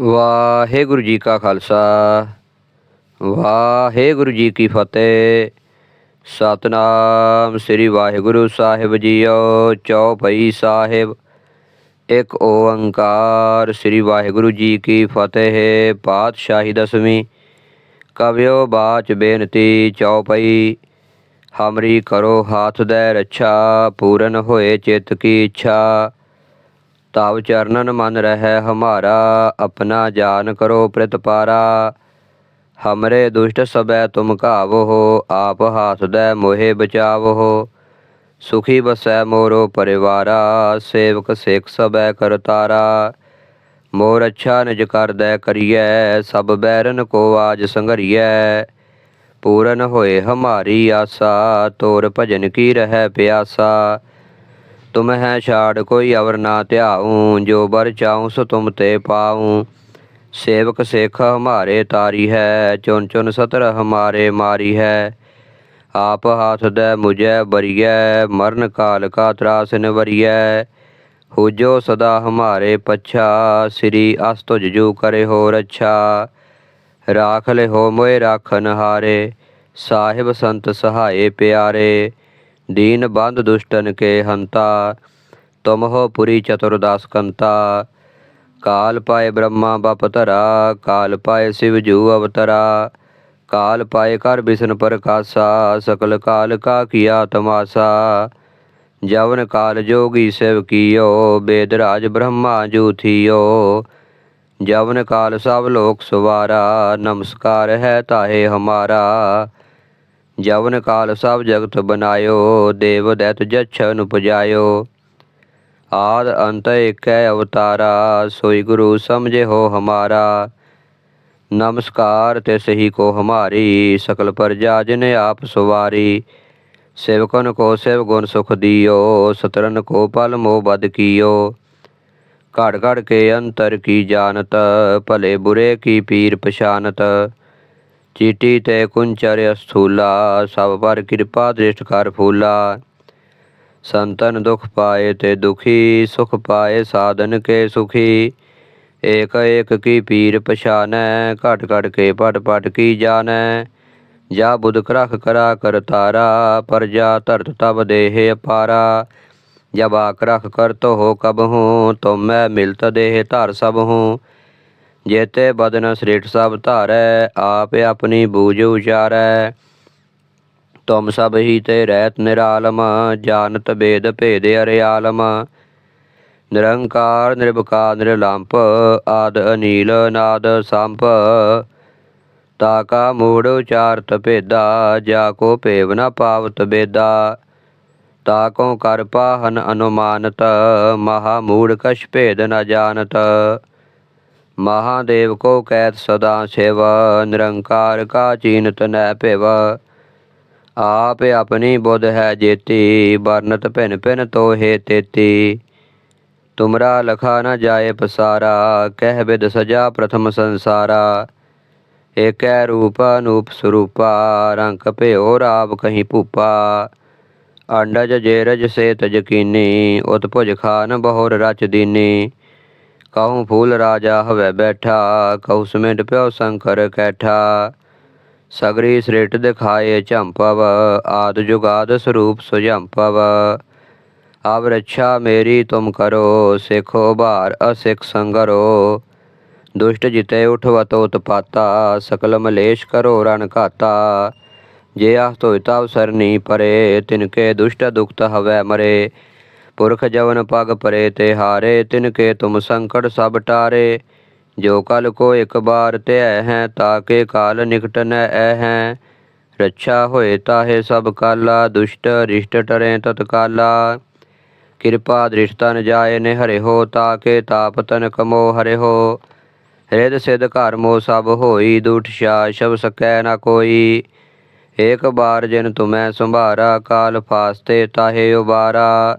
ਵਾਹਿਗੁਰੂ ਜੀ ਕਾ ਖਾਲਸਾ, ਵਾਹਿਗੁਰੂ ਜੀ ਕੀ ਫਤਿਹ। ਸਤਨਾਮ ਸ੍ਰੀ ਵਾਹਿਗੁਰੂ ਸਾਹਿਬ ਜੀਓ, ਚੌਪਈ ਸਾਹਿਬ। ਇੱਕ ਓੰਕਾਰ ਸ੍ਰੀ ਵਾਹਿਗੁਰੂ ਜੀ ਕੀ ਫਤਿਹ, ਪਾਤਸ਼ਾਹੀ ਦਸਵੀਂ। ਕਵਿਓ ਬਾਚ ਬੇਨਤੀ, ਚੌਪਈ। ਹਮਰੀ ਕਰੋ ਹਾਥ ਦੇ ਰੱਛਾ, ਪੂਰਨ ਹੋਏ ਚਿੱਤ ਕੀ ਇੱਛਾ। ਤਵ ਚਰਨਨ ਮਨ ਰਹਿ ਹਮਾਰਾ, ਆਪਣਾ ਜਾਨ ਕਰੋ ਪ੍ਰਤਪਾਰਾ ਹਮਰੇ ਦੁਸ਼ਟ ਸਬੈ ਤੁਮ ਘਾਵੋ, ਆਪ ਹਾਥ ਦੇ ਮੋਹਿ ਬਚਾਵੋ। ਸੁਖੀ ਬਸੈ ਮੋਰੋ ਪਰਿਵਾਰਾ, ਸੇਵਕ ਸਿੱਖ ਸਬੈ ਕਰਤਾਰਾ ਮੋਰ ਅੱਛਾ ਨਿਜ ਕਰਦੈ ਕਰੀਐ, ਸਭ ਬੈਰਨ ਕੋ ਆਜ ਸੰਘਰੀਐ। ਪੂਰਨ ਹੋਏ ਹਮਾਰੀ ਆਸਾ, ਤੋਰ ਭਜਨ ਕੀ ਰਹਿ ਪਿਆਸਾ। ਤੁਮ ਹੈ ਛਾੜ ਕੋਈ ਅਵਰ ਨਾ ਧਿਆਉ ਜੋ ਬਰ ਚਾਉ ਸੋ ਤੁਮ ਤੇ ਪਾਉ ਸੇਵਕ ਸਿੱਖ ਹਮਾਰੇ ਤਾਰੀ ਹੈ ਚੁਨ ਚੁਨ ਸਤਰ ਹਮਾਰੇ ਮਾਰੀ ਹੈ ਆਪ ਹਾਥ ਦੇ ਮੁਝੈ ਬਰੀਐ ਮਰਨ ਕਾਲ ਕਾ ਤਰਾਸ ਨਿਵਰੀਐ ਹੁਜੋ ਸਦਾ ਹਮਾਰੇ ਪਛਾ ਸ੍ਰੀ ਅਸ ਤੁਜ ਜੂ ਕਰੇ ਹੋ ਰੱਛਾ ਰਾਖ ਲੈ ਹੋ ਮੋਏ ਰਾਖਨ ਹਾਰੇ ਸਾਹਿਬ ਸੰਤ ਸਹਾਏ ਪਿਆਰੇ ਦੀਨ ਬੰਧ ਦੁਸ਼ਟਨ ਕੇ ਹੰਤਾ ਤੁਮ ਹੋ ਪੁਰੀ ਚਤੁਰਦਾਸ ਕੰਤਾ। ਕਾਲ ਪਾਏ ਬ੍ਰਹਮਾ ਬਪ ਧਰਾ, ਕਾਲ ਪਾਏ ਸਿਵ ਜੂ ਅਵਤਰਾ। ਕਾਲ ਪਾਏ ਕਰ ਬਿਸ਼ਨ ਪ੍ਰਕਾਸ਼ਾ, ਸਕਲ ਕਾਲ ਕਾ ਕੀਆ ਤਮਾਸਾ। ਜਵਨ ਕਾਲ ਜੋਗੀ ਸਿਵ ਕੀਓ, ਬੇਦ ਰਾਜ ਬ੍ਰਹਮਾ ਜੂ ਥੀਓ। ਜਵਨ ਕਾਲ ਸਭ ਲੋਕ ਸਵਾਰਾ, ਨਮਸਕਾਰ ਹੈ ਤਾਹੇ ਹਮਾਰਾ। ਜਵਨ ਕਾਲ ਸਭ ਜਗਤ ਬਨਾਇਓ ਦੇਵ ਦੈਤ ਜਛਨ ਉਪਜਾਇਓ। ਆਦ ਅੰਤ ਏਕੈ ਅਵਤਾਰਾ, ਸੋਈ ਗੁਰੂ ਸਮਝੇ ਹੋ ਹਮਾਰਾ। ਨਮਸਕਾਰ ਤੇ ਸਹੀ ਕੋ ਹਮਾਰੀ, ਸਕਲ ਪ੍ਰਜਾ ਜਿਨ ਆਪ ਸੁਵਾਰੀ। ਸੇਵਕਨ ਕੋ ਸੇਵ ਗੁਣ ਸੁਖ ਦਿਓ, ਸਤਰਨ ਕੋ ਪਲ ਮੋ ਬਦ ਕੀਓ। ਘੜ ਘੜ ਕੇ ਅੰਤਰ ਕੀ ਜਾਣਤ, ਭਲੇ ਬੁਰੇ ਕੀ ਪੀਰ ਪਛਾਨਤ। ਚੀਟੀ ਤੇ ਕੁੰਚਰ ਅਸਥੂਲਾ ਸਭ ਪਰ ਕਿਰਪਾ ਦ੍ਰਿਸ਼ਟ ਕਰ ਫੂਲਾ। ਸੰਤਨ ਦੁਖ ਪਾਏ ਤੇ ਦੁਖੀ, ਸੁਖ ਪਾਏ ਸਾਧਨ ਕੇ ਸੁਖੀ। ਏਕ ਏਕ ਕੀ ਪੀਰ ਪਛਾਨੈ, ਘਟ ਘਟ ਕੇ ਪਟ ਪਟ ਕੀ ਜਾਣੈ। ਜਾ ਬੁਧ ਕਰਖ ਕਰਾ ਕਰ ਤਾਰਾ, ਪਰ ਜਾ ਧਰਤ ਤਬ ਦੇਹ ਅਪਾਰਾ। ਜਬ ਆਕ ਰਖ ਕਰਤ ਹੋ ਕਬ ਹੂੰ ਤੁਮ ਮੈਂ ਮਿਲਤ ਦੇਹ ਧਰ ਸਭ ਹੂੰ। ਜੇਤੇ ਬਦਨ ਸ੍ਰੇਠ ਸਭ ਧਾਰੈ, ਆਪ ਆਪਣੀ ਬੂਝ ਉਚਾਰੈ। ਤੁਮ ਸਭ ਹੀ ਤੇ ਰਹਿਤ ਨਿਰਾਲਮ, ਜਾਣਤ ਬੇਦ ਭੇਦ ਅਰਿਆਲਮ। ਨਿਰੰਕਾਰ ਨਿਰਭਕਾਰ ਨਿਰਲੰਪ, ਆਦ ਅਨੀਲ, ਨਾਦ ਸੰਪ। ਤਾ ਕਾ ਮੂੜ ਉਚਾਰਤ ਭੇਦਾ, ਜਾ ਕੋ ਭੇਵ ਨ ਪਾਵਤ ਬੇਦਾ। ਤਾ ਕੋ ਕਰ ਪਾਹਨ ਅਨੁਮਾਨਤ, ਮਹਾ ਮੂੜ ਕਛ ਭੇਦ ਨ ਜਾਣਤ। ਮਹਾਦੇਵ ਕੋ ਕੈਤ ਸਦਾ ਸੇਵ, ਨਿਰੰਕਾਰ ਕਾ ਚੀਨਤ ਨੈ ਭਿਵ। ਆਪ ਆਪਣੀ ਬੁੱਧ ਹੈ ਜੇਤੀ ਬਰਨਤ ਭਿਨ ਭਿਨ ਤੋਹੇ ਤੇਤੀ। ਤੁਮਰਾ ਲਖਾ ਨ ਜਾਏ ਪਸਾਰਾ, ਕਹਿ ਬਿਦ ਸਜਾ ਪ੍ਰਥਮ ਸੰਸਾਰਾ। ਏਕੈ ਰੂਪ ਅਨੂਪ ਸਰੂਪਾ, ਰੰਗ ਭਿਓ ਰਾਵ ਕਹੀਂ ਭੂਪਾ। ਅੰਡਜ ਜੇਰਜ ਸੇ ਤਜਕੀਨੀ ਉਤ ਭੁਜ ਖਾਨ ਬਹੁਰ ਰਚ ਦੀਨੀ। ਕਹੂੰ ਫੂਲ ਰਾਜਾ ਹਵੇ ਬੈਠਾ ਕਹੂ ਸਮਿਟ ਪਿਓ ਸ਼ੰਕਰ ਕੈਠਾ ਸਗਰੀ ਸ੍ਰੇਟ ਦਿਖਾਏ ਝੰਪਵ ਆਦ ਜੁਗਾਦ ਸਰੂਪ ਸੁਝੰਪਵ ਆਵ ਰੱਛਾ ਮੇਰੀ ਤੁਮ ਕਰੋ ਸਿਖੋ ਭਾਰ ਅਸਿਖ ਸੰਗਰੋ ਦੁਸ਼ਟ ਜਿਤੇ ਉਠਵਤੋ ਤਪਾਤਾ ਸਕਲ ਮਲੇਸ਼ ਕਰੋ ਰਣ ਘਾਤਾ ਜੇ ਆਹ ਤੋਇ ਤਵ ਸਰਨੀ ਪਰੇ ਤਿਨਕੇ ਦੁਸ਼ਟ ਦੁਖਤ ਹਵੈ ਮਰੇ ਪੁਰਖ ਜਵਨ ਪਗ ਪਰੇ ਤੇ ਹਾਰੇ, ਤਿਨ ਕੇ ਤੁਮ ਸੰਕਟ ਸਭ ਟਾਰੇ। ਜੋ ਕਲ ਕੋ ਇੱਕ ਬਾਰ ਧਿਆ ਹੈ ਤਾਕੇ ਕਾਲ ਨਿਕਟ ਨੈ ਐ ਹੈ। ਰੱਛਾ ਹੋਏ ਤਾਹੇ ਸਭ ਕਾਲਾ, ਦੁਸ਼ਟ ਰਿਸ਼ਟ ਟਰੇ ਤਤਕਾਲਾ। ਕਿਰਪਾ ਦ੍ਰਿਸ਼ਟਾ ਨ ਜਾਏ ਨੇ ਹਰੇ ਹੋ ਤਾਕੇ ਤਾਪ ਤਨ ਕਮੋ ਹਰੇ ਹੋ। ਹਿਰਦ ਸਿਧ ਘਰ ਮੋ ਸਭ ਹੋਈ, ਦੁਠ ਛਾ ਸ਼ਬ ਸਕੈ ਨਾ ਕੋਈ। ਏਕ ਬਾਰ ਜਿਨ ਤੁਮੈ ਸੰਭਾਰਾ, ਕਾਲ ਫਾਸਤੇ ਤਾਹੇ ਉਬਾਰਾ।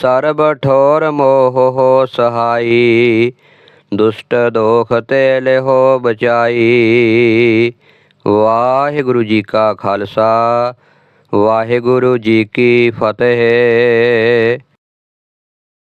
ਸਰਬ ਠੋਰ ਮੋਹ ਹੋ ਸਹਾਈ, ਦੁਸ਼ਟ ਦੋਖ ਤੇ ਲਿਹੋ ਬਚਾਈ। ਵਾਹਿਗੁਰੂ ਜੀ ਕਾ ਖਾਲਸਾ, ਵਾਹਿਗੁਰੂ ਜੀ ਕੀ ਫਤਿਹ।